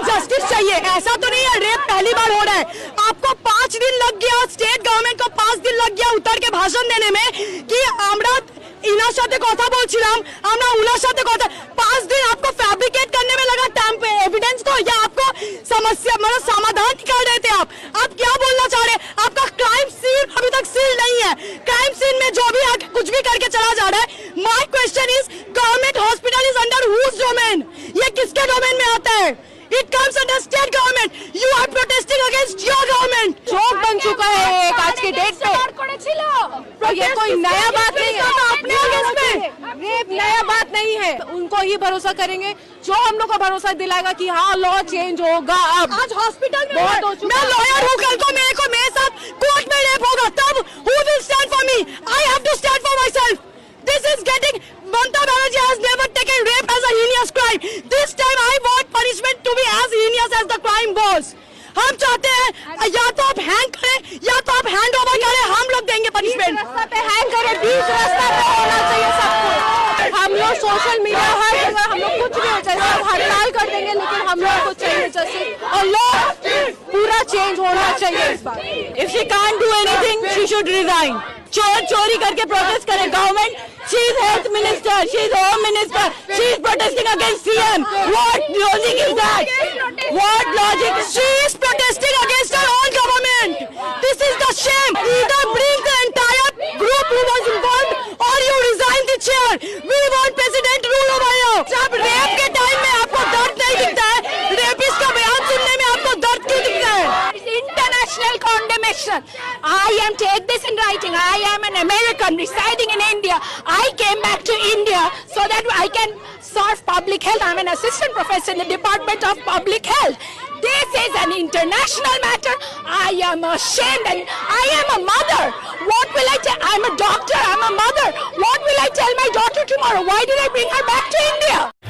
Justice चाहिए ऐसा तो नहीं है रेप पहली बार हो रहा है आपको पांच दिन लग गया स्टेट गवर्नमेंट को पांच दिन लग गया উত্তর के भाषण देने में कि আমরা ইনার সাথে কথা বলছিলাম আমরা উনার সাথে কথা पांच दिन आपको फैब्रिकेट करने में लगा टैम्प एविडेंस को या आपको समस्या मतलब समाधान निकाल रहे थे आप आप क्या बोलना चाह रहे हैं आपका क्राइम सीन अभी तक सील नहीं है क्राइम सीन में जो भी आके कुछ भी करके चला जा रहा है my question is government hospital is under whose domain ये किसके डोमेन में आता है It comes under state government you are protesting against your government joke बन चुका है एक आज की डेट पे। और ये कोई नया बात नहीं है। अपने अगेंस्ट में। रेप नया बात नहीं है। उनको ही भरोसा करेंगे। जो हम लोग को भरोसा दिलाएगा कि हाँ लॉ चेंज होगा अब। आज हॉस्पिटल में बहुत हो चुका मैं लॉयर हूँ कल को मेरे को मेरे साथ कोर्ट में रेप होगा। तब who will stand for me I have to stand for myself this is getting Mamata Banerjee has never taken rape as a heinous crime. This time i want punishment to be as heinous as the crime was हम चाहते हैं या तो आप hang करें या तो आप हैंड ओवर करें हम लोग देंगे पनिशमेंट रास्ता पे हैंग करे बीच रास्ता पे होना चाहिए सबको। हम लोग सोशल मीडिया हर जगह हम लोग कुछ भी हो जाए हड़ताल कर देंगे लेकिन हम लोग को चाहिए जस्टिस और लॉ पूरा चेंज होना चाहिए इस बार। If she can't do anything, she should resign. चोर चोरी करके प्रोटेस्ट करे। Government she is health minister she is home minister she is protesting against CM what logic is that what logic she is protesting against her own government this is the shame either bring the entire group who was involved or you resign the chair we want president rule over you सब rape के time में condemnation. I am take this in writing. I am an American residing in India. I came back to India so that I can serve public health. I'm an assistant professor in the Department of Public Health. This is an international matter. I am ashamed and I am a mother. What will I tell? I'm a doctor. I'm a mother. What will I tell my daughter tomorrow? Why did I bring her back to India?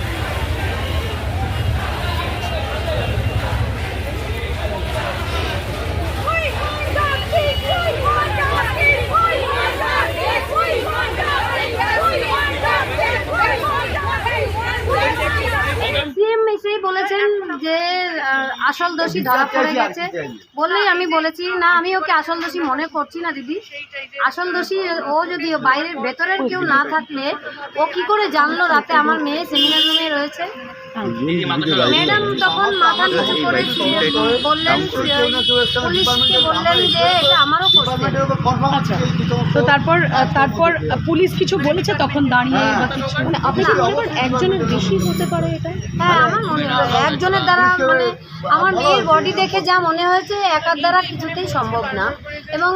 CM বলেছেন যে আসল দোষী ধরা পড়ে গেছে। বললেই আমি বলেছি না আমি ওকে আসল দোষী মনে করছি না দিদি। আসল দোষী ও যদি বাইরের ভেতরের কেউ না থাকলে ও কি করে জানলো রাতে? আমার মেয়ে সেমিনার রুমে রয়েছে। ম্যাডাম তখন মাথা নিচু করে বললেন পুলিশকে বললেন যে এটা আমারও তো তারপর তারপর পুলিশ কিছু বলেছে তখন দাঁড়িয়ে মানে আপনি একজনের বেশি হতে পারে এটা? হ্যাঁ আমার মনে হয়। একজনের দ্বারা মানে আমার মেয়ের বডি দেখে যা মনে হয়েছে একার দ্বারা কিছুতেই সম্ভব না। এবং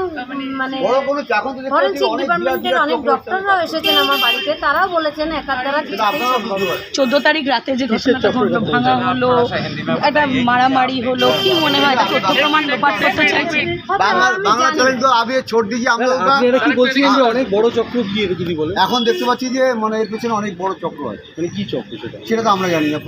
মানে ফরেন্সিক ডিপার্টমেন্টের অনেক ডক্টররাও এসেছেন আমার বাড়িতে। তারাও বলেছেন একার দ্বারা কিছুতেই চোদ্দ তারিখ রাতে যে ঘটনাটা ঘটলো ভাঙা হলো একটা মারামারি হলো কি মনে হয়? এটা তথ্য প্রমাণ লোপাট করতে চাইছে? বাংলা বাংলা চ্যানেল তো আগে ছোট দিয়েছি আমরা আপনারা কি বলছিলেন যে অনেক বড় চক্র কি যদি বলেন? এখন দেখতে পাচ্ছি যে মানে এর পেছনে অনেক বড় চক্র আছে। মানে কি চক্র সেটা? সেটা তো আমরা জানি না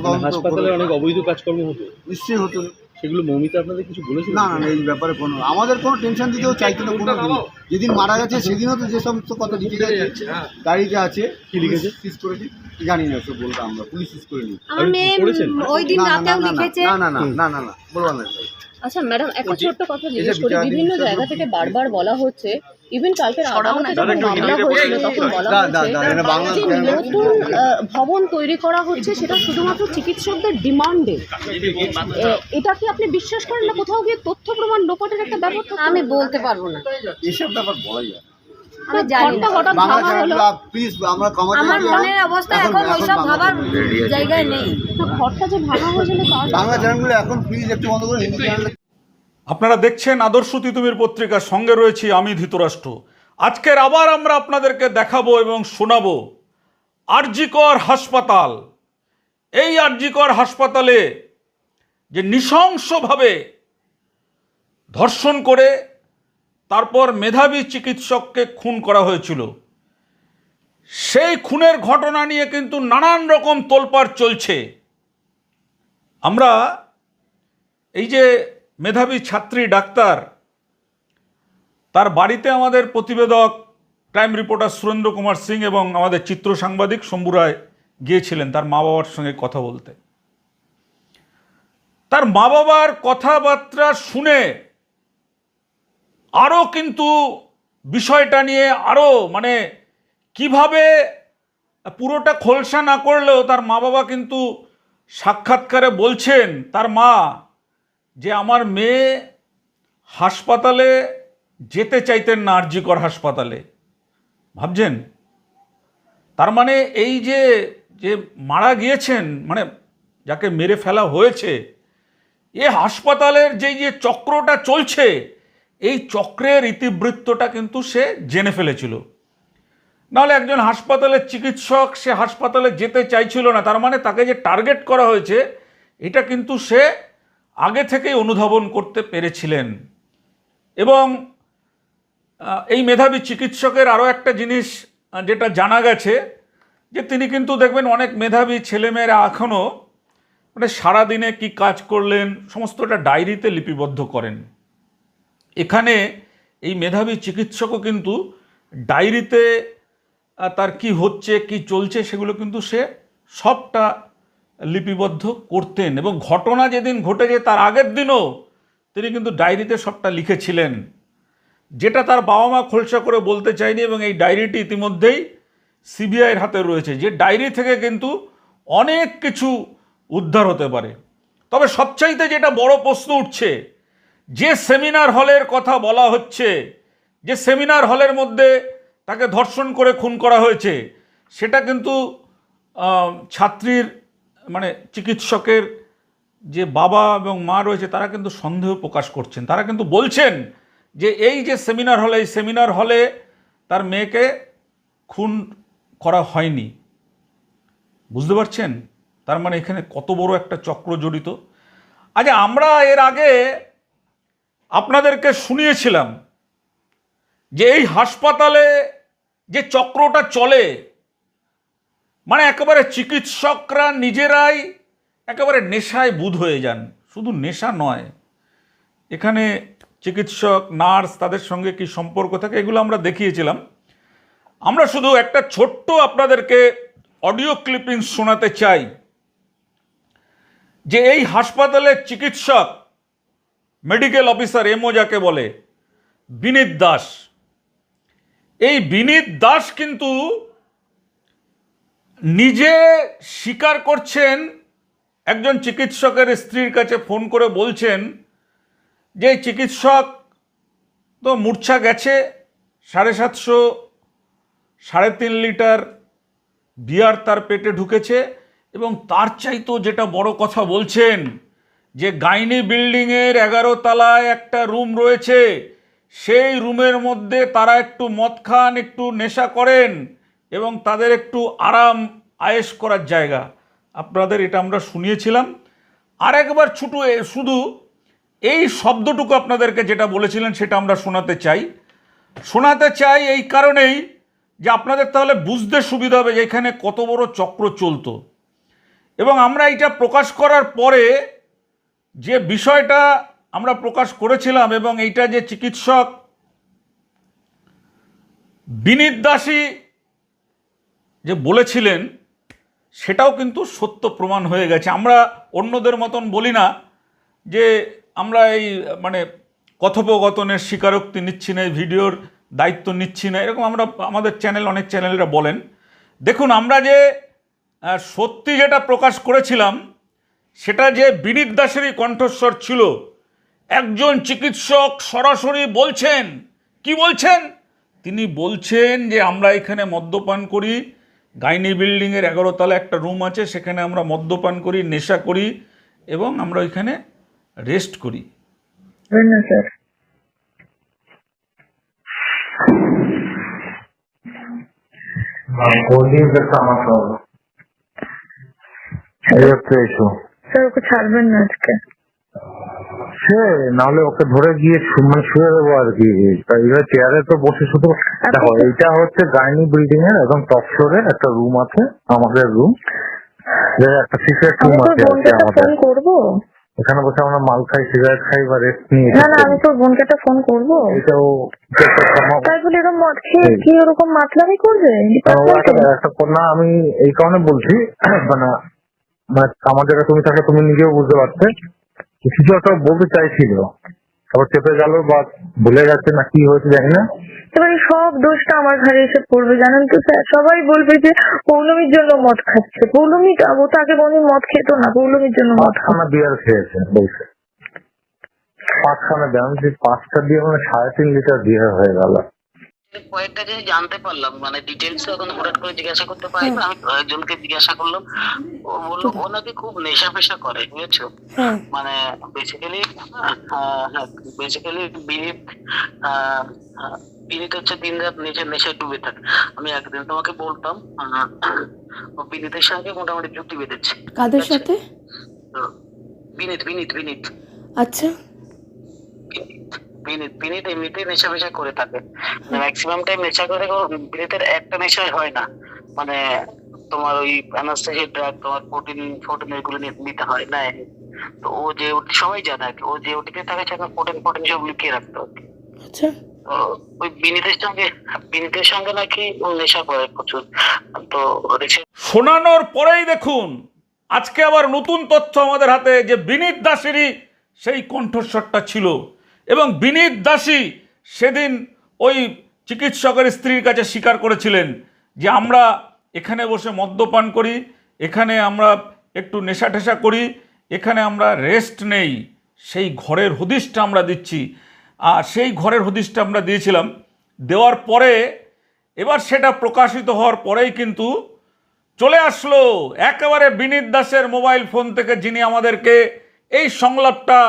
হাসপাতালে অনেক অবৈধ কাজকর্ম হতো নিশ্চয়ই হতো সেগুলো মৌমিতা আপনাদের কিছু বলেছিল না না এই ব্যাপারে কোনো আমাদের কোনো টেনশন দিতেও চাইতো না কোনো দিন যেদিন মারা গেছে সেদিনও তো যে সমস্ত কথা লিখে গেছে গাড়িতে আছে কি লিখেছে? সিজ করেছি জানি না সব বলব আমরা পুলিশ সিজ করে নিই? ওই দিন না, না, রাতেও না, না, লিখেছে না না না না না না বলব না আচ্ছা ম্যাডাম একটা ছোট্ট কথা জিজ্ঞেস করি। বিভিন্ন জায়গা থেকে বারবার বলা হচ্ছে ইভেন মামলা হয়েছিল তখন বলা হচ্ছে যে নতুন আহ, ভবন তৈরি করা হচ্ছে সেটা শুধুমাত্র চিকিৎসকদের ডিমান্ডে। এটা কি আপনি বিশ্বাস করেন না? কোথাও গিয়ে তথ্য প্রমাণ লোপাটের একটা ব্যাপার আমি বলতে পারব না। এসব ব্যাপার বলাই যায় না। আমি জানি হঠাৎ বাংলা হলো। প্লিজ আমরা কমাতে আমার মনের অবস্থা এখন ওইসব ভাবার জায়গায় নেই। ঘরটা যে ভাঙা হয়েছিল বাংলা চ্যানেলগুলো এখন প্লিজ একটু বন্ধ করে হিন্দি চ্যানেল আপনারা দেখছেন আদর্শ তিতুমির পত্রিকার সঙ্গে রয়েছি আমি ধৃতরাষ্ট্র। আজকের আবার আমরা আপনাদেরকে দেখাবো এবং শোনাবো আরজিকর হাসপাতাল। এই আরজিকর হাসপাতালে যে নৃশংসভাবে ধর্ষণ করে তারপর মেধাবী চিকিৎসককে খুন করা হয়েছিল। সেই খুনের ঘটনা নিয়ে কিন্তু নানান রকম তোলপাড় চলছে। আমরা এই যে মেধাবী ছাত্রী, ডাক্তার, তার বাড়িতে আমাদের প্রতিবেদক, ক্রাইম রিপোর্টার সুরেন্দ্র কুমার সিং এবং আমাদের চিত্র সাংবাদিক শম্ভু রায় গিয়েছিলেন তার মা বাবার সঙ্গে কথা বলতে। তার মা বাবার কথাবার্তা শুনে আরও কিন্তু বিষয়টা নিয়ে আরও মানে কীভাবে পুরোটা খোলসা না করলেও তার মা বাবা কিন্তু সাক্ষাৎকারে বলছেন, তার মা, যে আমার মেয়ে হাসপাতালে যেতে চাইতেন না আরজিকর হাসপাতালে। ভাবছেন? তার মানে এই যে যে মারা গিয়েছেন মানে যাকে মেরে ফেলা হয়েছে, এ হাসপাতালের যেই যে চক্রটা চলছে এই চক্রের ইতিবৃত্তটা কিন্তু সে জেনে ফেলেছিল। নাহলে একজন হাসপাতালের চিকিৎসক সে হাসপাতালে যেতে চাইছিল না, তার মানে তাকে যে টার্গেট করা হয়েছে, এটা কিন্তু সে আগে থেকেই অনুধাবন করতে পেরেছিলেন। এবং এই মেধাবী চিকিৎসকের আরও একটা জিনিস যেটা জানা গেছে, যে তিনি কিন্তু দেখবেন অনেক মেধাবী ছেলেমেয়েরা এখনও মানে সারাদিনে কি কাজ করলেন, সমস্তটা ডায়েরিতে লিপিবদ্ধ করেন। এখানে এই মেধাবী চিকিৎসকও কিন্তু ডায়েরিতে তার কি হচ্ছে, কি চলছে সেগুলো কিন্তু সে সবটা লিপিবদ্ধ করতেন এবং ঘটনা যেদিন ঘটেছে তার আগের দিনও তিনি কিন্তু ডায়েরিতে সবটা লিখেছিলেন। যেটা তার বাবা মা খোলসা করে বলতে চায়নি এবং এই ডায়েরিটি ইতিমধ্যেই সিবিআইয়ের হাতে রয়েছে যে ডায়েরি থেকে কিন্তু অনেক কিছু উদ্ধার হতে পারে। তবে সবচাইতে যেটা বড় প্রশ্ন উঠছে যে সেমিনার হলের কথা বলা হচ্ছে, যে সেমিনার হলের মধ্যে তাকে ধর্ষণ করে খুন করা হয়েছে, সেটা কিন্তু ছাত্রীর মানে চিকিৎসকের যে বাবা এবং মা রয়েছে, তারা কিন্তু সন্দেহ প্রকাশ করছেন। তারা কিন্তু বলছেন যে এই যে সেমিনার হলে, এই সেমিনার হলে তার মেয়েকে খুন করা হয়নি। বুঝতে পারছেন? তার মানে এখানে কত বড় একটা চক্র জড়িত। আচ্ছা আমরা এর আগে আপনাদেরকে শুনিয়েছিলাম যে এই হাসপাতালে যে চক্রটা চলে মানে একেবারে চিকিৎসকরা নিজেরাই একেবারে নেশায় বুধ হয়ে যান। শুধু নেশা নয়, এখানে চিকিৎসক, নার্স তাদের সঙ্গে কি সম্পর্ক থাকে এগুলো আমরা দেখিয়েছিলাম। আমরা শুধু একটা ছোট্ট আপনাদেরকে অডিও ক্লিপিং শোনাতে চাই যে এই হাসপাতালের চিকিৎসক মেডিকেল অফিসার এমও যাকে বলে, বিনীত দাস। এই বিনীত দাস কিন্তু নিজে স্বীকার করছেন, একজন চিকিৎসকের স্ত্রীর কাছে ফোন করে বলছেন যে, চিকিৎসক তো মূর্ছা গেছে, সাড়ে সাতশো, সাড়ে তিন লিটার বিয়ার তার পেটে ঢুকেছে এবং তার চাইতেও যেটা বড় কথা বলছেন যে গাইনি বিল্ডিংয়ের এগারো তলায় একটা রুম রয়েছে, সেই রুমের মধ্যে তারা একটু মদ খান, একটু নেশা করেন এবং তাদের একটু আরাম, আয়েশ করার জায়গা। আপনাদের এটা আমরা শুনিয়েছিলাম। আর একবার ছুটু শুধু এই শব্দটুকু আপনাদেরকে যেটা বলেছিলেন সেটা আমরা শোনাতে চাই। শোনাতে চাই এই কারণেই যে আপনাদের তাহলে বুঝতে সুবিধা হবে যে এখানে কত বড় চক্র চলতো। এবং আমরা এটা প্রকাশ করার পরে যে বিষয়টা আমরা প্রকাশ করেছিলাম এবং এইটা যে চিকিৎসক বিনীত দাসী যে বলেছিলেন, সেটাও কিন্তু সত্য প্রমাণ হয়ে গেছে। আমরা অন্যদের মতন বলি না যে আমরা এই মানে কথোপকথনের স্বীকারোক্তি নিচ্ছি না, এই ভিডিওর দায়িত্ব নিচ্ছি না, এরকম আমরা, আমাদের চ্যানেল, অনেক চ্যানেলরা বলেন। দেখুন, আমরা যে সত্যি যেটা প্রকাশ করেছিলাম সেটা যে বিনীত দাসেরই কণ্ঠস্বর ছিল। একজন চিকিৎসক সরাসরি বলছেন কি বলছেন? তিনি বলছেন যে আমরা এখানে মদ্যপান করি গাইনি বিল্ডিংয়ের এগারো তলা একটা রুম আছে সেখানে আমরা মদ্যপান করি নেশা করি এবং আমরা ওইখানে রেস্ট করি। ইস্যু স্যার ওকে ছাড়বেন না আজকে। সে নাহলে ওকে ধরে গিয়ে মানে শুয়ে দেবো আর কি। এবার চেয়ারে তো বসে শুধু দেখো এইটা হচ্ছে গাইনি বিল্ডিং এর একদম টপ ফ্লোরে একটা রুম আছে আমাদের রুম একটা সিক্রেট রুম আছে আমাদের। করব? এখানে বসে আমরা মাল খাই সিগারেট খাই বা রেস্ট নিয়ে না না আমি তোর বোনকে একটা ফোন করব। এটাও তাই বলে এরকম মদ খেয়ে কি ওরকম মাতলামি করবে? একটা না আমি এই কারণে বলছি মানে মানে আমার জায়গায় তুমি থাকলে তুমি নিজেও বুঝতে পারতে। কিছু একটা বলতে চাইছিল। তারপর চেপে গেল বা ভুলে গেছে না কি হয়েছে জানি না। এবারে সব দোষটা আমার ঘাড়ে এসে পড়বে জানেন তো স্যার? সবাই বলবে যে পৌলমীর জন্য মদ খাচ্ছে। পৌলমী ও তো আগে কোনদিন মদ খেতো না পৌলমীর জন্য মদ খানা বিয়ার খেয়েছে বলছে। পাঁচখানা দেন যে পাঁচটা দিয়ে মানে সাড়ে তিন লিটার বিয়ার হয়ে গেল। কয়েকটা জিনিস জানতে পারলাম। মানে ডিটেলস এখন হঠাৎ করে জিজ্ঞাসা করতে পারি না। আমি কয়েকজনকে জিজ্ঞাসা করলাম। ও বলল ও নাকি খুব নেশা ফেশা করে বুঝেছ? মানে বেসিক্যালি বেসিক্যালি বিনীত আহ, আহ, হচ্ছে দিন রাত নিজের নেশায় ডুবে থাকে। আমি একদিন তোমাকে বলতাম ও বিনীতের সঙ্গে মোটামুটি জুটি বেঁধেছে। কাদের সাথে? বিনীত বিনীত বিনীত। আচ্ছা। বিনীত বিনীত এমনিতেই নেশা ফেশা করে থাকে। ম্যাক্সিমাম টাইম নেশা করে বিনীতের একটা নেশাই হয় না। মানে তোমার ওই অ্যানাস্থেসিয়া ড্রাগ তোমার প্রোটিন ফোটিন এগুলো নিতে হয় না। তো ও যে ওটি সবাই জানে আর ও যে ওটিতে থাকে সেখানে প্রোটিন ফোর্টিন সব লুকিয়ে রাখতে আচ্ছা। তো ওই বিনীতের সঙ্গে বিনীতের সঙ্গে নাকি নেশা করে প্রচুর। তো শোনানোর পরেই দেখুন আজকে আবার নতুন তথ্য আমাদের হাতে যে বিনীত দাসেরই সেই কণ্ঠস্বরটা ছিল। এবং বিনীত দাসী সেদিন ওই চিকিৎসকের স্ত্রীর কাছে স্বীকার করেছিলেন যে আমরা এখানে বসে মদ্যপান করি, এখানে আমরা একটু নেশা টেশা করি, এখানে আমরা রেস্ট নেই, সেই ঘরের হদিশটা আমরা দিচ্ছি। আর সেই ঘরের হদিশটা আমরা দিয়েছিলাম, দেওয়ার পরে এবার সেটা প্রকাশিত হওয়ার পরেই কিন্তু চলে আসলো একেবারে বিনীত দাসের মোবাইল ফোন থেকে যিনি আমাদেরকে এই সংলাপটা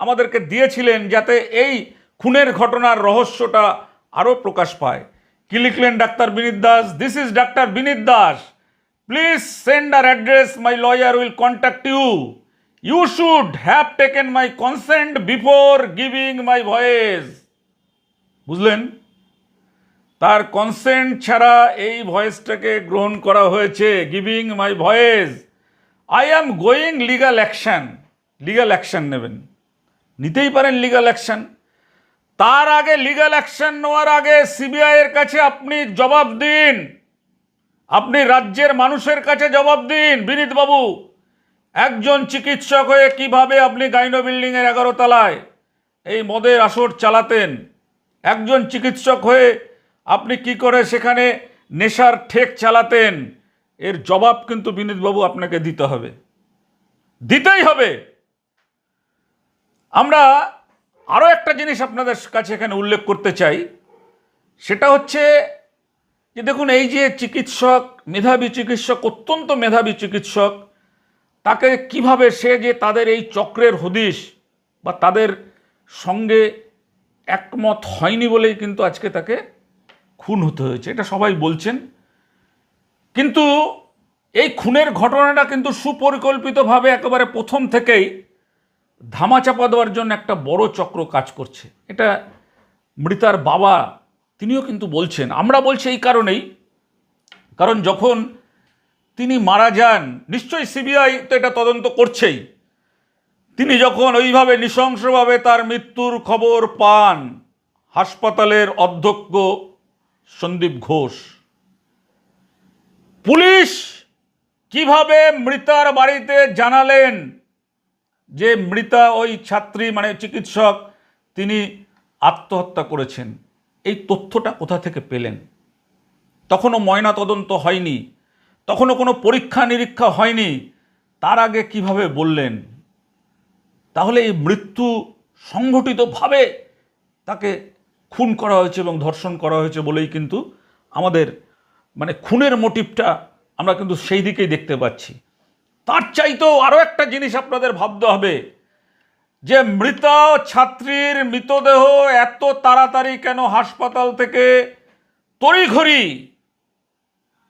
আমাদেরকে দিয়েছিলেন যাতে এই খুনের ঘটনার রহস্যটা আরও প্রকাশ পায়। কি লিখলেন doctor Vineet Das? This is doctor Vineet Das. Please send your address my lawyer will contact you you should have taken my consent before giving my voice বুঝলেন? তার কনসেন্ট ছাড়া এই ভয়েসটাকে গ্রহণ করা হয়েছে giving my voice I am going legal action legal action নেবেন। নিতেই পারেন লিগাল অ্যাকশন তার আগে লিগাল অ্যাকশন নেওয়ার আগে সিবিআইয়ের কাছে আপনি জবাব দিন। আপনি রাজ্যের মানুষের কাছে জবাব দিন বিনীত বাবু একজন চিকিৎসক হয়ে কীভাবে আপনি গাইনো বিল্ডিংয়ের এগারো তলায় এই মদের আসর চালাতেন? একজন চিকিৎসক হয়ে আপনি কি করে সেখানে নেশার ঠেক চালাতেন? এর জবাব কিন্তু বিনীতবাবু আপনাকে দিতে হবে। দিতেই হবে। আমরা আরও একটা জিনিস আপনাদের কাছে এখানে উল্লেখ করতে চাই। সেটা হচ্ছে যে দেখুন, এই যে চিকিৎসক, মেধাবী চিকিৎসক, অত্যন্ত মেধাবী চিকিৎসক, তাকে কীভাবে সে যে তাদের এই চক্রের হদিশ বা তাদের সঙ্গে একমত হয়নি বলেই কিন্তু আজকে তাকে খুন হতে হয়েছে, এটা সবাই বলছেন। কিন্তু এই খুনের ঘটনাটা কিন্তু সুপরিকল্পিতভাবে একেবারে প্রথম থেকেই ধামাচাপা দেওয়ার জন্য একটা বড় চক্র কাজ করছে। এটা মৃতার বাবা, তিনিও কিন্তু বলছেন। আমরা বলছি এই কারণেই, কারণ যখন তিনি মারা যান, নিশ্চয়ই সিবিআই তো এটা তদন্ত করছেই। তিনি যখন ওইভাবে নৃশংসভাবে তার মৃত্যুর খবর পান, হাসপাতালের অধ্যক্ষ সন্দীপ ঘোষ। পুলিশ কীভাবে মৃতার বাড়িতে জানালেন? যে মৃতা ওই ছাত্রী মানে চিকিৎসক, তিনি আত্মহত্যা করেছেন। এই তথ্যটা কোথা থেকে পেলেন? তখনও ময়না তদন্ত হয়নি। তখনও কোনো পরীক্ষা নিরীক্ষা হয়নি। তার আগে কীভাবে বললেন? তাহলে এই মৃত্যু সংগঠিতভাবে তাকে খুন করা হয়েছে এবং ধর্ষণ করা হয়েছে বলেই কিন্তু আমাদের মানে খুনের মোটিভটা আমরা কিন্তু সেই দিকেই দেখতে পাচ্ছি। তার চাইতেও আরও একটা জিনিস আপনাদের ভাবতে হবে, যে মৃত ছাত্রীর মৃতদেহ এত তাড়াতাড়ি কেন হাসপাতাল থেকে তড়িঘড়ি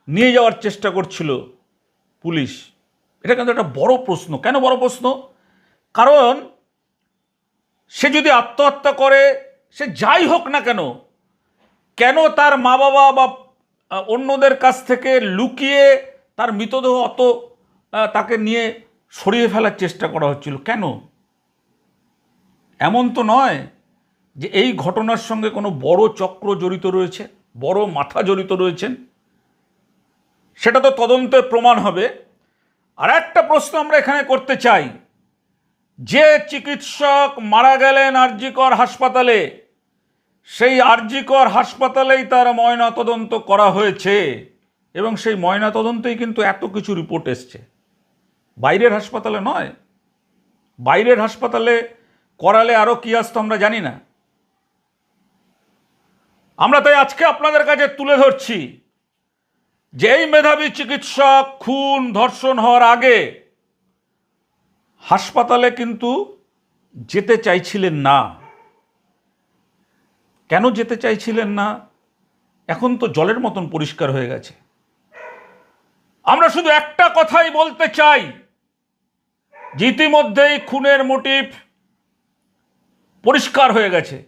নিয়ে যাওয়ার চেষ্টা করছিল পুলিশ? এটা কিন্তু একটা বড় প্রশ্ন। কেন বড় প্রশ্ন? কারণ সে যদি আত্মহত্যা করে, সে যাই হোক না কেন কেন তার মা বাবা বা অন্যদের কাছ থেকে লুকিয়ে তার মৃতদেহ অত তাকে নিয়ে সরিয়ে ফেলার চেষ্টা করা হচ্ছিল। কেন? এমন তো নয় যে এই ঘটনার সঙ্গে কোনো বড় চক্র জড়িত রয়েছে, বড় মাথা জড়িত রয়েছেন। সেটা তো তদন্তের প্রমাণ হবে। আর একটা প্রশ্ন আমরা এখানে করতে চাই। যে চিকিৎসক মারা গেলেন আরজিকর হাসপাতালে, সেই আরজিকর হাসপাতালেই তার ময়না তদন্ত করা হয়েছে। এবং সেই ময়না তদন্তেই কিন্তু এত কিছু রিপোর্ট এসছে। বাইরের হাসপাতালে নয়। বাইরের হাসপাতালে করালে আরও কী আসতো আমরা জানি না। আমরা তাই আজকে আপনাদের কাছে তুলে ধরছি যে এই মেধাবী চিকিৎসক খুন, ধর্ষণ হওয়ার আগে হাসপাতালে কিন্তু যেতে চাইছিলেন না। কেন যেতে চাইছিলেন না? এখন তো জলের মতন পরিষ্কার হয়ে গেছে। আমরা শুধু একটা কথাই বলতে চাই ইতিমধ্যেই খুনের মোটিভ পরিষ্কার হয়ে গেছে।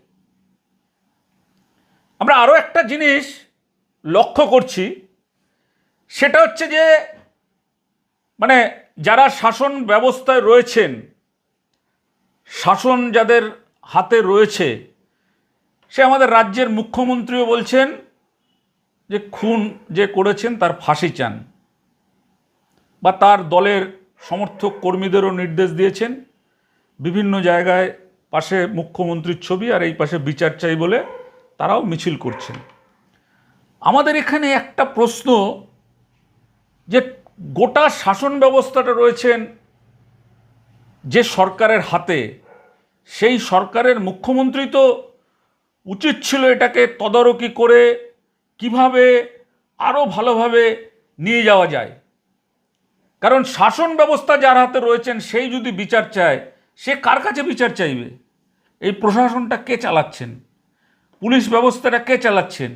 আমরা আরও একটা জিনিস লক্ষ্য করছি, সেটা হচ্ছে যে মানে যারা শাসন ব্যবস্থায় রয়েছেন, শাসন যাদের হাতে রয়েছে, সে আমাদের রাজ্যের মুখ্যমন্ত্রীও বলছেন যে, খুন যে করেছেন তার ফাঁসি চান বা তার দলের সমর্থক কর্মীদেরও নির্দেশ দিয়েছেন। বিভিন্ন জায়গায় পাশে মুখ্যমন্ত্রীর ছবি আর এই পাশে বিচার চাই বলে তারাও মিছিল করছেন। আমাদের এখানে একটা প্রশ্ন যে গোটা শাসন ব্যবস্থাটা রয়েছেন যে সরকারের হাতে, সেই সরকারের মুখ্যমন্ত্রী তো উচিত ছিল এটাকে তদারকি করে কীভাবে আরও ভালোভাবে নিয়ে যাওয়া যায়। কারণ শাসন ব্যবস্থা যার হাতে রয়েছেন, সেই যদি বিচার চায়, সে কার কাছে বিচার চাইবে? এই প্রশাসনটা কে চালাচ্ছেন? পুলিশ ব্যবস্থাটা কে চালাচ্ছেন?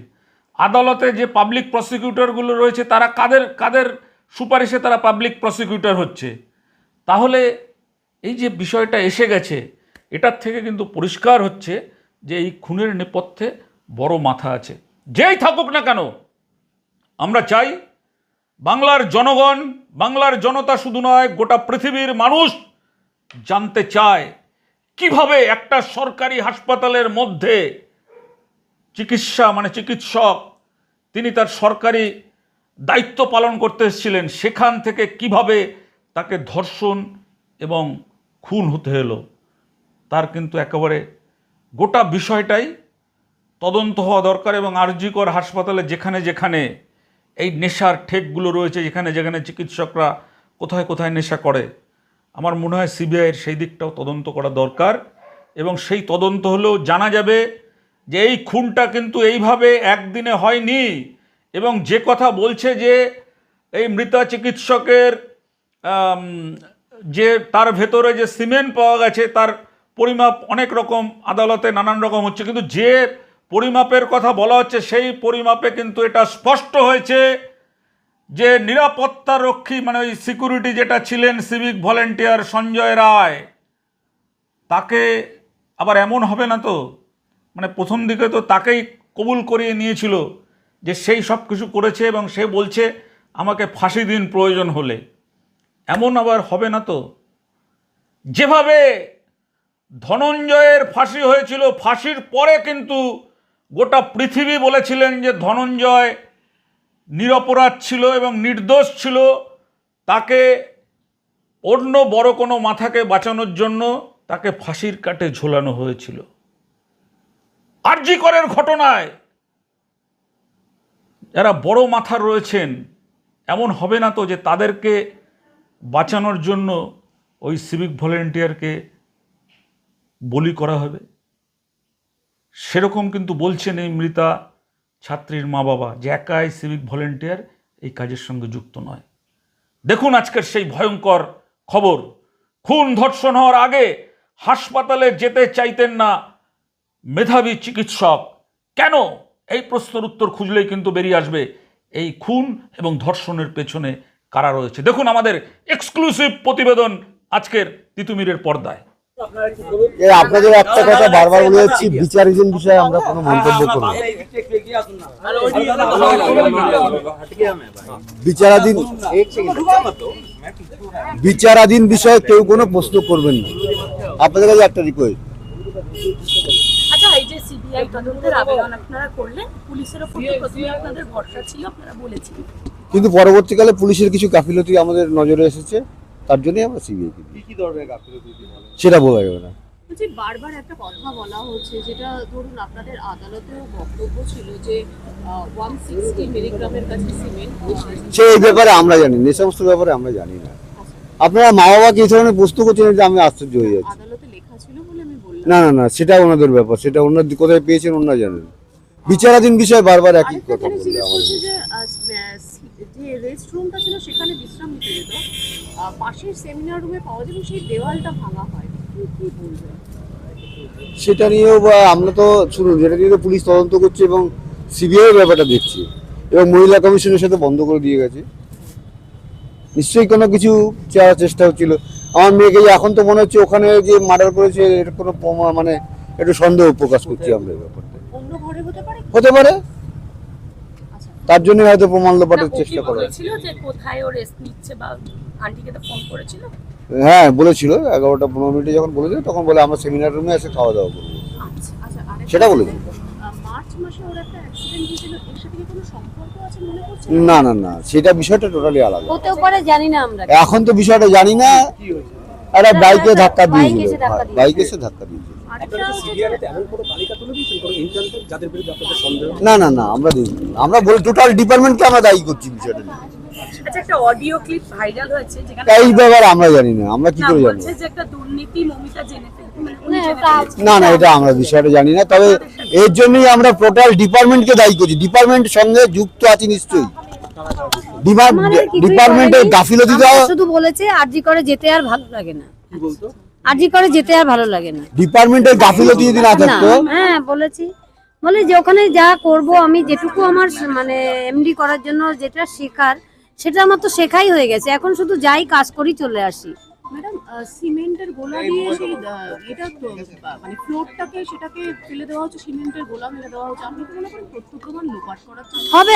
আদালতে যে পাবলিক প্রসিকিউটরগুলো রয়েছে, তারা কাদের কাদের সুপারিশে তারা পাবলিক প্রসিকিউটর হচ্ছে? তাহলে এই যে বিষয়টা এসে গেছে, এটার থেকে কিন্তু পরিষ্কার হচ্ছে যে এই খুনের নেপথ্যে বড় মাথা আছে। যেই থাকুক না কেন, আমরা চাই বাংলার জনগণ বাংলার জনতা শুধু নয়, গোটা পৃথিবীর মানুষ জানতে চায় কীভাবে একটা সরকারি হাসপাতালের মধ্যে চিকিৎসা মানে চিকিৎসক, তিনি তার সরকারি দায়িত্ব পালন করতে এসেছিলেন, সেখান থেকে কীভাবে তাকে ধর্ষণ এবং খুন হতে হলো, তার কিন্তু একেবারে গোটা বিষয়টাই তদন্ত হওয়া দরকার এবং আরজিকর হাসপাতালে যেখানে যেখানে এই নেশার ঠেকগুলো রয়েছে যেখানে যেখানে চিকিৎসকরা কোথায় কোথায় নেশা করে। আমার মনে হয় সিবিআইয়ের সেই দিকটাও তদন্ত করা দরকার এবং সেই তদন্ত হলেও জানা যাবে যে এই খুনটা কিন্তু এইভাবে একদিনে হয়নি এবং যে কথা বলছে যে এই মৃতা চিকিৎসকের যে তার ভেতরে যে সিমেন্ট পাওয়া গেছে তার পরিমাপ অনেক রকম, আদালতে নানান রকম হচ্ছে। কিন্তু যে পরিমাপের কথা বলা হচ্ছে, সেই পরিমাপে কিন্তু এটা স্পষ্ট হয়েছে যে নিরাপত্তা রক্ষী মানে ওই সিকিউরিটি যেটা ছিলেন সিভিক ভলেন্টিয়ার সঞ্জয় রায়, তাকে আবার এমন হবে না তো? মানে প্রথম দিকে তো তাকেই কবুল করিয়ে নিয়েছিল যে সেই সব কিছু করেছে এবং সে বলছে, আমাকে ফাঁসি দিন প্রয়োজন হলে। এমন আবার হবে না তো? যেভাবে ধনঞ্জয়ের ফাঁসি হয়েছিল, ফাঁসির পরে কিন্তু গোটা পৃথিবী বলেছিলেন যে ধনঞ্জয় নিরপরাধ ছিল এবং নির্দোষ ছিল। তাকে অন্য বড় কোনো মাথাকে বাঁচানোর জন্য তাকে ফাঁসির কাটে ঝোলানো হয়েছিল। আরজিকরের ঘটনায় যারা বড় মাথা রয়েছেন, এমন হবে না তো যে তাদেরকে বাঁচানোর জন্য ওই সিভিক ভলেন্টিয়ারকে বলি করা হবে। সেরকম কিন্তু বলছেন এই মৃতা ছাত্রীর মা বাবা যে একাই সিভিক ভলেন্টিয়ার এই কাজের সঙ্গে যুক্ত নয়। দেখুন আজকের সেই ভয়ঙ্কর খবর। খুন ধর্ষণ হওয়ার আগে হাসপাতালে যেতে চাইতেন না মেধাবী চিকিৎসক। কেন? এই প্রশ্নের উত্তর খুঁজলেই কিন্তু বেরিয়ে আসবে এই খুন এবং ধর্ষণের পেছনে কারা রয়েছে। দেখুন আমাদের এক্সক্লুসিভ প্রতিবেদন আজকের তিতুমিরের পর্দায়। আপনাদের একটা কথা বারবার বলে যাচ্ছি বিচারাধীন বিষয়ে আমরা কোনো মন্তব্য করব না। বিচারাধীন বিচারাধীন বিষয়ে কেউ কোনো প্রশ্ন করবেন না আপনাদের কাছে একটা রিকোয়েস্ট আচ্ছা এই যে সিবিআই তদন্তের আবেদন আপনারা করলেন পুলিশের ওপর প্রথমে আপনাদের ভরসা ছিল আপনারা বলেছিলেন কিন্তু পরবর্তীকালে পুলিশের কিছু গাফিলতি আমাদের নজরে এসেছে তার জন্যই আমরা সিবিআইকে দিই কি কি ধরনের গাফিলতি সেটা বলা যাবে না। বলছি বারবার একটা কথা বলা হচ্ছে যেটা ধরুন আপনাদের আদালতেও বক্তব্য ছিল যে ওয়ান সিক্সটি মিলিগ্রামের কাছে সিমেন্ট সে এই ব্যাপারে আমরা জানি না এই সমস্ত ব্যাপারে আমরা জানি না। আপনারা মা বাবাকে এই ধরনের প্রশ্ন করছেন যে আমি আশ্চর্য হয়ে যাচ্ছি। আদালতে লেখা ছিল বলে আমি বললাম। না না না সেটা ওনাদের ব্যাপার সেটা ওনার কোথায় পেয়েছেন ওনারা জানেন। বিচারাধীন বিষয় বারবার একই কথা জিজ্ঞেস আমাদের। পাশের সেমিনার রুমে পাওয়া সেই দেওয়ালটা ভাঙা হয়। কি বলবেন সেটা নিয়েও বা আমরা তো শুনুন যেটা নিয়ে তো পুলিশ তদন্ত করছে এবং সিবিআই ব্যাপারটা দেখছে। এবং মহিলা কমিশনের সাথে বন্ধ করে দিয়ে গেছে। নিশ্চয়ই কোনো কিছু চাওয়ার চেষ্টা হচ্ছিল। আমার মেয়েকে এখন তো মনে হচ্ছে ওখানে যে মার্ডার করেছে এর কোনো মানে একটু সন্দেহ প্রকাশ করছি আমরা এই ব্যাপারটা হতে পারে? আচ্ছা। তার জন্য হয়তো প্রমাণ লোপাটের চেষ্টা করা। যে কোথায় ও রেস্ট নিচ্ছে বা আন্টিকে তো ফোন করেছিল? হ্যাঁ বলেছিল। এগারোটা পনেরো মিনিটে যখন বলেছিল তখন বলে আমরা সেমিনার রুমে এসে খাওয়া দাওয়া করব। আচ্ছা সেটা বলেছিল। আহ, মার্চ মাসে ওর একটা অ্যাক্সিডেন্ট হয়েছিল এর সাথে কি কোনো সম্পর্ক আছে মনে করছে না না না সেটা বিষয়টা টোটালি আলাদা। হতেও পারে জানি না আমরা। এখন তো বিষয়টা জানি না। একটা বাইকে ধাক্কা বাইক দিয়েছিল। এসে ধাক্কা দিয়েছিল। এসে ধাক্কা দিয়েছিল। সন্দেহ? না না না আমরা আমরা বলি টোটাল ডিপার্টমেন্টকে আমরা দায়ী করছি বিষয়টা নিয়ে। আচ্ছা একটা অডিও ক্লিপ ভাইরাল হয়েছে যেখানে এই ব্যাপারে আমরা জানি না আমরা কি করে জানব? যে একটা দুর্নীতি মমিতা জেনে থেকে- মানে উনি না, জেনে ওটা- ফেলেছে। না না এটা আমরা বিষয়টা জানি না তবে এর জন্যই আমরা টোটাল ডিপার্টমেন্টকে দায়ী করছি। ডিপার্টমেন্ট সঙ্গে যুক্ত আছে নিশ্চয়ই। ডিপার্টমেন্টের গাফিলতি তো শুধু বলেছে আরজি করে যেতে আর ভালো লাগে না। আরজি করে যেতে আর ভালো লাগে না। ডিপার্টমেন্টের গাফিলতি যদি না না থাকতো? হ্যাঁ বলেছি। বলে যে ওখানে যা করব আমি যেটুকু আমার মানে এমডি করার জন্য যেটা শেখার সেটা আমার তো শেখাই হয়ে গেছে। এখন শুধু যাই কাজ করি চলে আসি। ম্যাডাম সিমেন্টের গোলা দিয়ে সেই এটা মানে ফ্লোরটাকে সেটাকে ফেলে দেওয়া হচ্ছে সিমেন্টের গোলা মেরে দেওয়া হচ্ছে। আপনি কি মনে করেন তথ্য লোপাট করার হবে